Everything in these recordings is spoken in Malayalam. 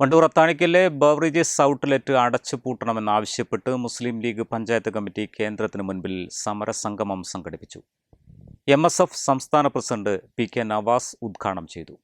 Wandoor അത്താണിക്കലിലെ ബവറേജസ് ഔട്ട്ലെറ്റ് അടച്ചുപൂട്ടണമെന്നാവശ്യപ്പെട്ട് മുസ്ലിം ലീഗ് പഞ്ചായത്ത് കമ്മിറ്റി കേന്ദ്രത്തിന് മുൻപിൽ സമരസംഗമം സംഘടിപ്പിച്ചു. എം എസ് എഫ് സംസ്ഥാന പ്രസിഡന്റ് പി കെ നവാസ് ഉദ്ഘാടനം ചെയ്തു.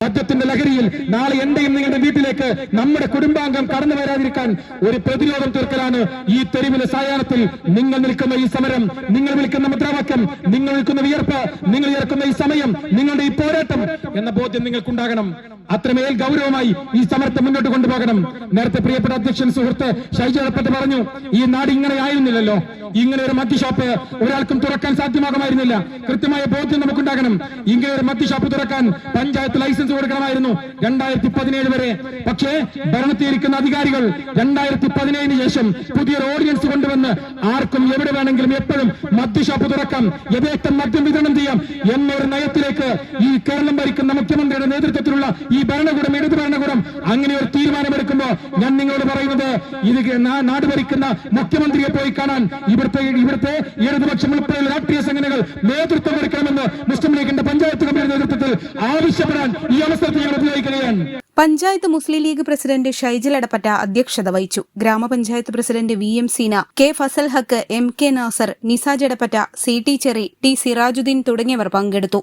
രാജ്യത്തിന്റെ ലഹരിയിൽ നാളെ എന്റെയും നിങ്ങളുടെ വീട്ടിലേക്ക് നമ്മുടെ കുടുംബാംഗം കടന്നു വരാതിരിക്കാൻ ഒരു പ്രതിരോധം തീർക്കലാണ് ഈ തെരുവിലെ സായാഹ്നത്തിൽ നിങ്ങൾ നിൽക്കുന്ന ഈ സമരം. നിങ്ങൾ വിളിക്കുന്ന മുദ്രാവാക്യം നിങ്ങൾ നിൽക്കുന്ന വിയർപ്പ് നിങ്ങൾ ഇറക്കുന്ന ഈ സമയം നിങ്ങളുടെ ഈ പോരാട്ടം എന്ന ബോധ്യം നിങ്ങൾക്കുണ്ടാകണം. അത്രമേൽ ഗൗരവമായി ഈ സമരത്തെ മുന്നോട്ട് കൊണ്ടുപോകണം. നേരത്തെ പ്രിയപ്പെട്ട അധ്യക്ഷൻ സുഹൃത്ത് ഷൈജ എടപ്പത്ത് പറഞ്ഞു ഈ നാട് ഇങ്ങനെ ആയിരുന്നില്ലല്ലോ. ഇങ്ങനെ ഒരു മദ്യഷോപ്പ് ഒരാൾക്കും തുറക്കാൻ സാധ്യമാകുമായിരുന്നില്ല. കൃത്യമായ ബോധ്യം നമുക്കുണ്ടാകണം. ഇങ്ങനെ ഒരു മദ്യഷോപ്പ് തുറക്കാൻ പഞ്ചായത്ത് ലൈസൻസ് കൊടുക്കണമായിരുന്നു രണ്ടായിരത്തി പതിനേഴ് വരെ. പക്ഷേ ഭരണത്തിയിരിക്കുന്ന അധികാരികൾ രണ്ടായിരത്തി പതിനേഴിന് ശേഷം പുതിയൊരു ഓർഡിനൻസ് കൊണ്ടുവന്ന് ആർക്കും എവിടെ വേണമെങ്കിലും എപ്പോഴും മദ്യഷോപ്പ് തുറക്കാം. യഥേഷ്ടം മദ്യം വിതരണം ചെയ്യാം. എന്നൊരു ഈ കേരളം ഭരിക്കുന്ന മുഖ്യമന്ത്രിയുടെ നേതൃത്വത്തിലുള്ള ഈ ഭരണകൂടം ഇടത് ഭരണകൂടം? അങ്ങനെ ഒരു തീരുമാനമെടുക്കുമ്പോൾ ഞാൻ നിങ്ങളോട് പറയുന്നത് ഇത് നാട് ഭരിക്കുന്ന മുഖ്യമന്ത്രിയെ പോയി കാണാൻ ഇവിടുത്തെ ഇവിടുത്തെ ഇടതുപക്ഷം ഉൾപ്പെടെയുള്ള രാഷ്ട്രീയ സംഘടനകൾ നേതൃത്വം കൊടുക്കണമെന്ന് മുസ്ലിം ലീഗിന്റെ പഞ്ചായത്ത് കമ്മിറ്റി നേതൃത്വത്തിൽ ആവശ്യപ്പെടാൻ ഈ അവസരത്തിൽ ഞങ്ങൾ ഉപയോഗിക്കുകയാണ്. പഞ്ചായത്ത് മുസ്ലിം ലീഗ് പ്രസിഡന്റ് ഷൈജിൽ അടപ്പറ്റ അധ്യക്ഷത വഹിച്ചു. Grama panchayat president V M Seena K Fazal Haq M K Nasar Nisaj Edappatta C T Cherry T Sirajuddin തുടങ്ങിയവർ പങ്കെടുത്തു.